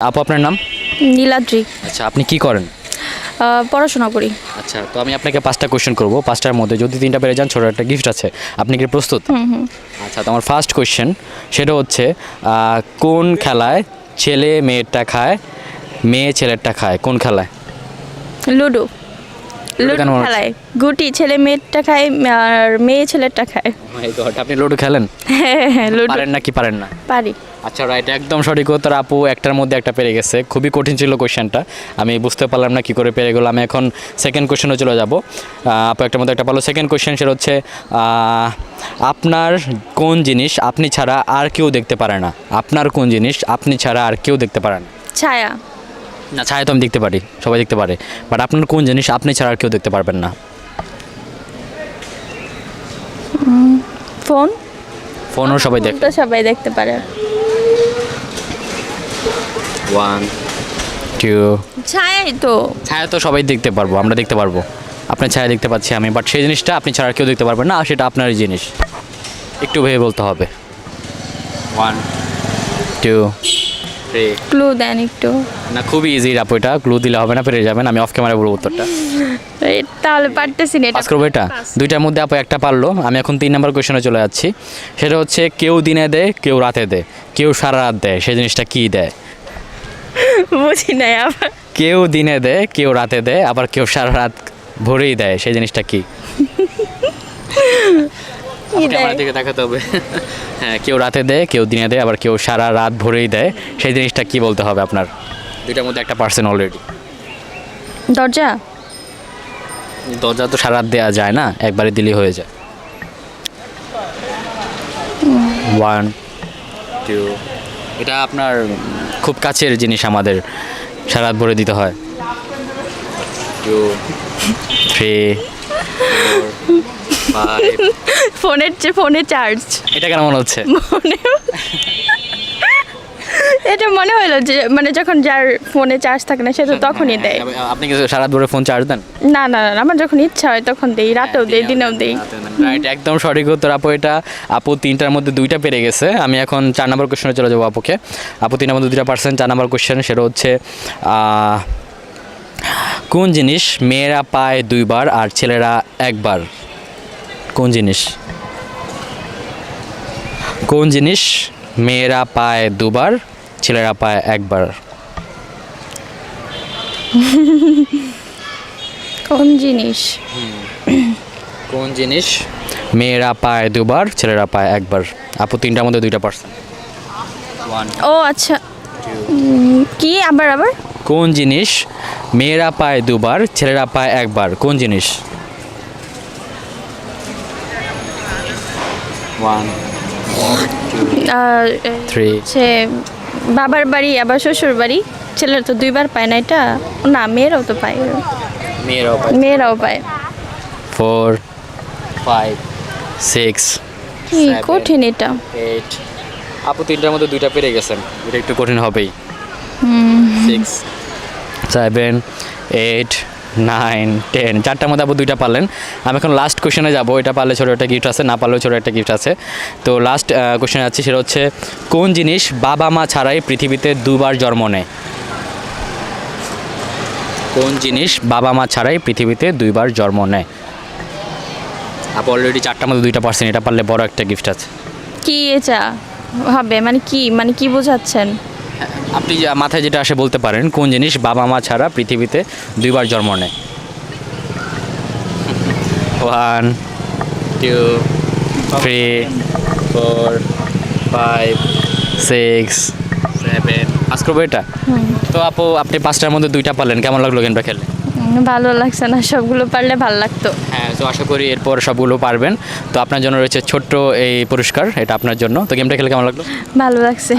আপু আপনার নাম? নীলাদ্রি। আচ্ছা আপনি কি করেন? পড়াশোনা করি। আচ্ছা তো আমি আপনাকে পাঁচটা কোয়েশ্চেন করব। পাঁচটার মধ্যে যদি তিনটা পেরে যান ছোটো একটা গিফট আছে। আপনি কি প্রস্তুত? আচ্ছা তো আমার ফার্স্ট কোশ্চেন সেটা হচ্ছে কোন খেলায় ছেলে মেয়েরটা খায় মেয়ে ছেলেরটা খায়? কোন খেলায়? লুডো। লুডো কেন মনে হচ্ছে? খেলায়। গুটি ছেলে মেয়েরটা খায় আর মেয়ে ছেলেরটা খায়। My God, আপনি লুডো খেলেন? হ্যাঁ হ্যাঁ লুডো। পারেন না কি পারেন না? পারি। আচ্ছা রাইট একদম সঠিক উত্তর আপু একটার মধ্যে একটা পেরে গেছে। খুবই কঠিন ছিল কোশ্চেনটা আমি বুঝতে পারলাম না কি করে পেরে গেলো আমি এখন সেকেন্ড কোশ্চেনে চলে যাব। আপু একটার মধ্যে একটা পালো সেকেন্ড কোশ্চেন সেটা হচ্ছে আহ, আপনার কোন জিনিস আপনি ছাড়া আর কেউ দেখতে পারে না? আপনার কোন জিনিস আপনি ছাড়া আর কেউ দেখতে পারে না? ছায়া। না ছায়া তো আমি দেখতে পারি সবাই দেখতে পারে। বাট আপনার কোন জিনিস আপনি ছাড়া আর কেউ দেখতে পারবেন না? ফোন? ফোনও সবাই দেখে তো সবাই দেখতে পারে। ওয়ান টু ছায়াই তো। ছায়া তো সবাই দেখতে পারব আমরা দেখতে পারব। আপনার ছায়া দেখতে পাচ্ছি আমি বাট সেই জিনিসটা আপনি ছাড়া আর কেউ দেখতে পারবেন না আর সেটা আপনারই জিনিস। একটু ভেবে বলতে হবে। ওয়ান টু থ্রি ক্লু দেন একটু। না খুবই ইজি আপু এটা। ক্লু দিলে হবে না পেরে যাবেন। আমি অফ ক্যামেরা বলব উত্তরটা। তাহলে পারতেছি না পাস করব এটা দুইটার মধ্যে আপু একটা পারল। আমি এখন তিন নম্বর কোয়েশনে চলে যাচ্ছি। সেটা হচ্ছে কেউ দিনে দেয় কেউ রাতে দেয়। কেউ সারা রাত দেয়। সেই জিনিসটা কী দেয়? বুঝি নাই আবার। কেউ দিনে দেয় কেউ রাতে দেয়। আবার কেউ সারা রাত ভরেই দেয়। সেই জিনিসটা কি? ক্যামেরার দিকে তাকাতে হবে। হ্যাঁ কেউ রাতে দেয় কেউ দিনে দেয় আবার কেউ সারা রাত ভরেই দেয়। সেই জিনিসটা কি বলতে হবে আপনার? দুইটার মধ্যে একটা পার্সেন অলরেডি দরজা? দরজা তো সারা রাত দেওয়া যায় না একবারে দিলেই হয়ে যায়। ওয়ান টু এটা আপনার খুব কাছের জিনিস আমাদের সারা রাত ভরে দিতে হয়। টু থ্রি ফোনের ফোনে চার্জ এটা কেন মনে হচ্ছে? মনে এটা মনে হলো যে মানে যখন যার ফোনে চার্জ থাকে না সে তো তখনই দেয়। হ্যাঁ, আপনি কি সারা ভরে ফোন চার্জ দেন? না না না আমার যখন ইচ্ছা হয় তখন দেই রাতেও দেই দিনেও দেই। রাইট একদম সঠিক উত্তর। আপু এটা আপু তিনটার মধ্যে দুইটা পেরে গেছে। আমি এখন চার নম্বর কোশ্চেনে চলে যাব আপুকে। আপু তিনের মধ্যে দুইটা পার্সেন্ট চার নম্বর কোশ্চেন সেটা হচ্ছে কোন জিনিস মেয়েরা পায় দুইবার আর ছেলেরা একবার? কোন জিনিস? কোন জিনিস মেয়েরা পায় দুবার ছেলেরা পায় একবার? কোন জিনিস? কোন জিনিস মেয়েরা পায় দুবার ছেলেরা পায় একবার? আপু তিনটার মধ্যে দুইটা পার্সেন্ট। ও আচ্ছা। কি? আবার আবার? কোন জিনিস মেয়েরা পায় দুবার ছেলেরা পায় একবার? কোন জিনিস? ওয়ান আর, থ্রি হচ্ছে বাবার বাড়ি আবার শ্বশুর বাড়ি। ছেলেরা তো দুইবার পায় না এটা। না মেয়েরাও তো পায়। মেয়েরাও পায়। মেয়েরাও পায়। ফোর ফাইভ সিক্স কি কঠিন এটা। এইট আপু তিনটার মধ্যে দুইটা পেরে গেছেন। এটা একটু কঠিন হবেই। Six seven eight nine ten চারটার মধ্যে আপু দুইটা পারলেন। আমি এখন লাস্ট কোশ্চেনে যাব। এটা পারলে ছোটো একটা গিফট আছে, না পারলেও ছোটো একটা গিফট আছে। তো লাস্ট কোশ্চেনে যাচ্ছি, সেটা হচ্ছে, কোন জিনিস বাবা মা ছাড়াই পৃথিবীতে দুবার জন্ম নেয়? কোন জিনিস বাবা মা ছাড়াই পৃথিবীতে দুইবার জন্ম নেয়? আপু অলরেডি চারটার মধ্যে দুইটা পার্সেন্ট এটা পারলে বড় একটা গিফট আছে। কি এটা? হবে মানে কি? মানে কি বোঝাচ্ছেন? আপনি মাথায় যেটা আসে বলতে পারেন কোন জিনিস বাবা মা ছাড়া পৃথিবীতে দুইবার জন্ম নেয়? One two three four five six seven pass করব এটা? তো আপু আপনি পাঁচটার মধ্যে দুইটা পারলেন কেমন লাগল গেমটা খেলে ভালো লাগছে না সবগুলো পারলে ভালো লাগতো। হ্যাঁ তো আশা করি এরপর সবগুলো পারবেন। তো আপনার জন্য রয়েছে ছোট্ট এই পুরস্কার এটা আপনার জন্য। তো গেমটা খেলে কেমন লাগল? ভালো লাগছে।